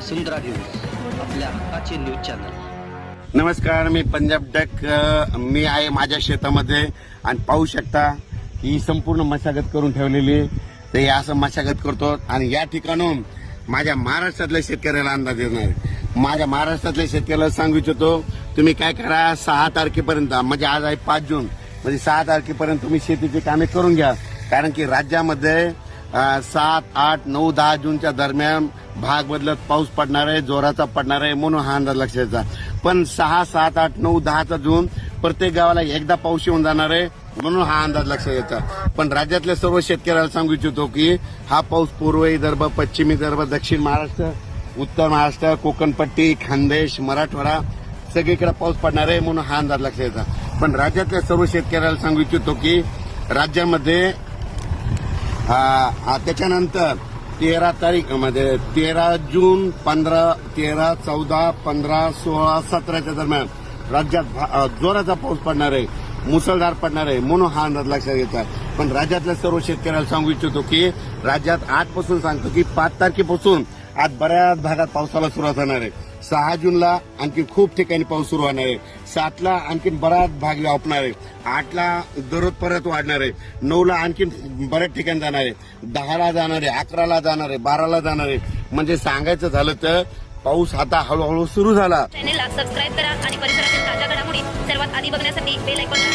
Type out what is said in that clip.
वसुंधरा news आपल्या हक्काचे news channel. नमस्कार मी पंजाब डक मी आहे माझ्या शेतामध्ये आणि पाहू शकता ही संपूर्ण मशागत करून ठेवलेली आहे. तर हे असं मशागत करतो आणि या ठिकाणून माझ्या महाराष्ट्रातल्या शेतकऱ्याला अंदाज देणार माझ्या महाराष्ट्रातल्या शेतकऱ्याला सांगू इच्छितो तुम्ही काय करा सहा तारखेपर्यंत म्हणजे आज आहे पाच जून म्हणजे सहा तारखेपर्यंत तुम्ही शेतीची कामे करून घ्या. कारण की राज्यामध्ये सात आठ नऊ दहा जूनच्या दरम्यान भाग बदलत पाऊस पडणार आहे जोराचा पडणार आहे म्हणून हा अंदाज लक्षाचा पण सहा सात आठ नऊ दहाचा जून प्रत्येक गावाला एकदा पाऊस येऊन जाणार आहे म्हणून हा अंदाज लक्षात येतो पण राज्यातल्या सर्व शेतकऱ्याला सांगू इच्छितो की हा पाऊस पूर्व विदर्भ पश्चिम विदर्भ दक्षिण महाराष्ट्र उत्तर महाराष्ट्र कोकणपट्टी खानदेश मराठवाडा सगळीकडे पाऊस पडणार आहे म्हणून हा अंदाज लक्षात येतो पण राज्यातल्या सर्व शेतकऱ्याला सांगू इच्छितो की राज्यामध्ये त्याच्यानंतर तेरा तारीख म्हणजे तेरा जून पंधरा तेरा चौदा पंधरा सोळा सतराच्या दरम्यान राज्यात भा- जोराचा पाऊस पडणार आहे मुसळधार पडणार आहे म्हणून हा अंदाज लक्षात घेतला पण राज्यातल्या सर्व शेतकऱ्याला सांगू इच्छितो की राज्यात आजपासून सांगतो की पाच तारखेपासून आज बऱ्याच भागात पावसाला सुरुवात होणार आहे. सहा जूनला आणखी खूप ठिकाणी पाऊस सुरू होणार आहे. सातला आणखीन बराच भाग व्यापणार आहे. आठला दररोज परत वाढणार आहे. नऊला आणखी बऱ्याच ठिकाणी जाणार आहे. दहाला जाणार आहे अकराला जाणार आहे बाराला जाणार आहे. म्हणजे सांगायचं झालं तर पाऊस आता हळूहळू सुरू झाला. चॅनेलला सबस्क्राईब करा आणि परिसरातील ताज्या घडामोडी सर्वात आधी बघण्यासाठी बेल आयकॉनला